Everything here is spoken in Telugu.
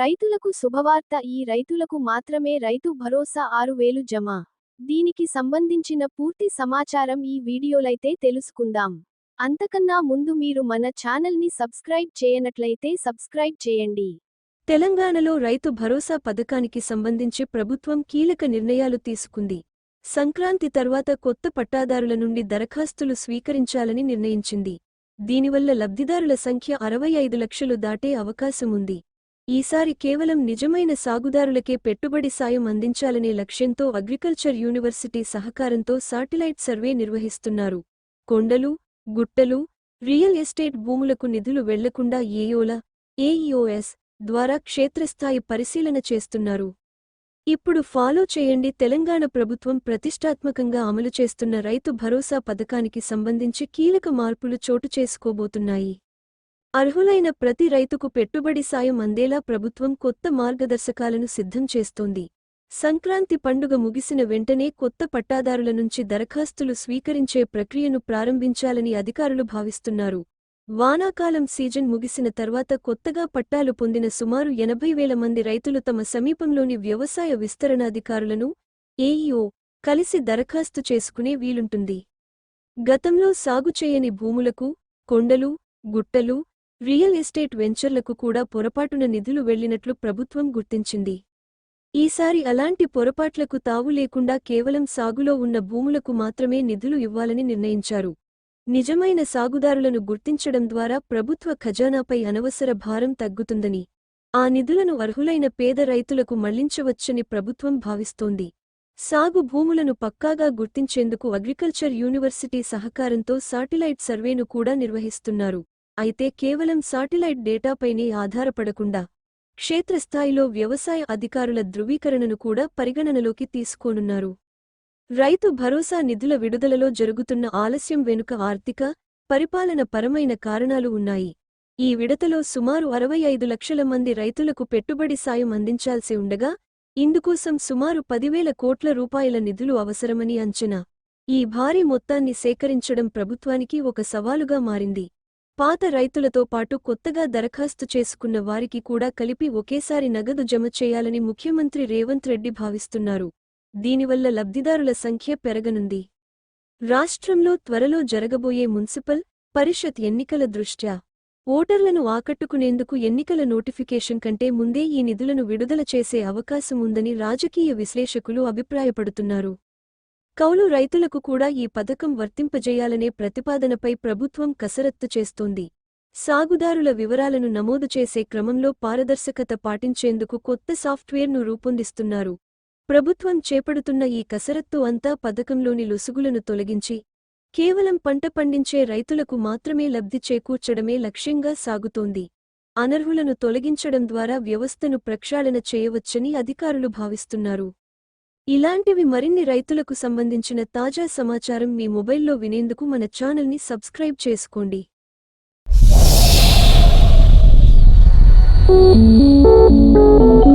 రైతులకు శుభవార్త. ఈ రైతులకు మాత్రమే రైతు భరోసా ఆరు వేలు జమ. దీనికి సంబంధించిన పూర్తి సమాచారం ఈ వీడియోలైతే తెలుసుకుందాం. అంతకన్నా ముందు మీరు మన ఛానల్ని సబ్స్క్రైబ్ చేయనట్లయితే సబ్స్క్రైబ్ చేయండి. తెలంగాణలో రైతు భరోసా పథకానికి సంబంధించి ప్రభుత్వం కీలక నిర్ణయాలు తీసుకుంది. సంక్రాంతి తర్వాత కొత్త పట్టాదారుల నుండి దరఖాస్తులు స్వీకరించాలని నిర్ణయించింది. దీనివల్ల లబ్ధిదారుల సంఖ్య అరవై ఐదు లక్షలు దాటే అవకాశముంది. ఈసారి కేవలం నిజమైన సాగుదారులకే పెట్టుబడి సాయం అందించాలనే లక్ష్యంతో అగ్రికల్చర్ యూనివర్సిటీ సహకారంతో శాటిలైట్ సర్వే నిర్వహిస్తున్నారు. కొండలు గుట్టలు రియల్ ఎస్టేట్ భూములకు నిధులు వెళ్ళకుండా ఏయోల ఏఈఓఎస్ ద్వారా క్షేత్రస్థాయి పరిశీలన చేస్తున్నారు. ఇప్పుడు ఫాలో చేయండి తెలంగాణ ప్రభుత్వం ప్రతిష్టాత్మకంగా అమలు చేస్తున్న రైతు భరోసా పథకానికి సంబంధించి కీలక మార్పులు చోటు చేసుకోబోతున్నాయి. అర్హులైన ప్రతి రైతుకు పెట్టుబడి సాయం అందేలా ప్రభుత్వం కొత్త మార్గదర్శకాలను సిద్ధం చేస్తోంది. సంక్రాంతి పండుగ ముగిసిన వెంటనే కొత్త పట్టాదారుల నుంచి దరఖాస్తులు స్వీకరించే ప్రక్రియను ప్రారంభించాలని అధికారులు భావిస్తున్నారు. వానాకాలం సీజన్ ముగిసిన తర్వాత కొత్తగా పట్టాలు పొందిన సుమారు ఎనభై వేల మంది రైతులు తమ సమీపంలోని వ్యవసాయ విస్తరణాధికారులను ఏఈఓ కలిసి దరఖాస్తు చేసుకునే వీలుంటుంది. గతంలో సాగు చేయని భూములకు కొండలు గుట్టలు రియల్ ఎస్టేట్ వెంచర్లకు కూడా పొరపాటున నిధులు వెళ్ళినట్లు ప్రభుత్వం గుర్తించింది. ఈసారి అలాంటి పొరపాట్లకు తావు లేకుండా కేవలం సాగులో ఉన్న భూములకు మాత్రమే నిధులు ఇవ్వాలని నిర్ణయించారు. నిజమైన సాగుదారులను గుర్తించడం ద్వారా ప్రభుత్వ ఖజానాపై అనవసర భారం తగ్గుతుందని ఆ నిధులను అర్హులైన పేద రైతులకు మళ్ళించవచ్చని ప్రభుత్వం భావిస్తోంది. సాగు భూములను పక్కాగా గుర్తించేందుకు అగ్రికల్చర్ యూనివర్సిటీ సహకారంతో శాటిలైట్ సర్వేను కూడా నిర్వహిస్తున్నారు. అయితే కేవలం సాటిలైట్ డేటాపైనే ఆధారపడకుండా క్షేత్రస్థాయిలో వ్యవసాయ అధికారుల ధృవీకరణను కూడా పరిగణనలోకి తీసుకోనున్నారు. రైతు భరోసా నిధుల విడుదలలో జరుగుతున్న ఆలస్యం వెనుక ఆర్థిక పరిపాలన పరమైన కారణాలు ఉన్నాయి. ఈ విడతలో సుమారు అరవై ఐదు లక్షల మంది రైతులకు పెట్టుబడి సాయం అందించాల్సి ఉండగా ఇందుకోసం సుమారు పదివేల కోట్ల రూపాయల నిధులు అవసరమని అంచనా. ఈ భారీ మొత్తాన్ని సేకరించడం ప్రభుత్వానికి ఒక సవాలుగా మారింది. పాత రైతులతో పాటు కొత్తగా దరఖాస్తు చేసుకున్న వారికి కూడా కలిపి ఒకేసారి నగదు జమ చేయాలని ముఖ్యమంత్రి రేవంత్ రెడ్డి భావిస్తున్నారు. దీనివల్ల లబ్ధిదారుల సంఖ్య పెరగనుంది. రాష్ట్రంలో త్వరలో జరగబోయే మున్సిపల్ పరిషత్ ఎన్నికల దృష్ట్యా ఓటర్లను ఆకట్టుకునేందుకు ఎన్నికల నోటిఫికేషన్ కంటే ముందే ఈ నిధులను విడుదల చేసే అవకాశం ఉందని రాజకీయ విశ్లేషకులు అభిప్రాయపడుతున్నారు. కౌలు రైతులకు కూడా ఈ పథకం వర్తింపజేయాలనే ప్రతిపాదనపై ప్రభుత్వం కసరత్తు చేస్తోంది. సాగుదారుల వివరాలను నమోదు చేసే క్రమంలో పారదర్శకత పాటించేందుకు కొత్త సాఫ్ట్వేర్ను రూపొందిస్తున్నారు. ప్రభుత్వం చేపడుతున్న ఈ కసరత్తు అంతా పథకంలోని లొసుగులను తొలగించి కేవలం పంట పండించే రైతులకు మాత్రమే లబ్ధి చేకూర్చడమే లక్ష్యంగా సాగుతోంది. అనర్హులను తొలగించడం ద్వారా వ్యవస్థను ప్రక్షాళన చేయవచ్చని అధికారులు భావిస్తున్నారు. ఇలాంటివి మరిన్ని రైతులకు సంబంధించిన తాజా సమాచారం మీ మొబైల్లో వినేందుకు మన ఛానల్ని సబ్స్క్రైబ్ చేసుకోండి Thank you.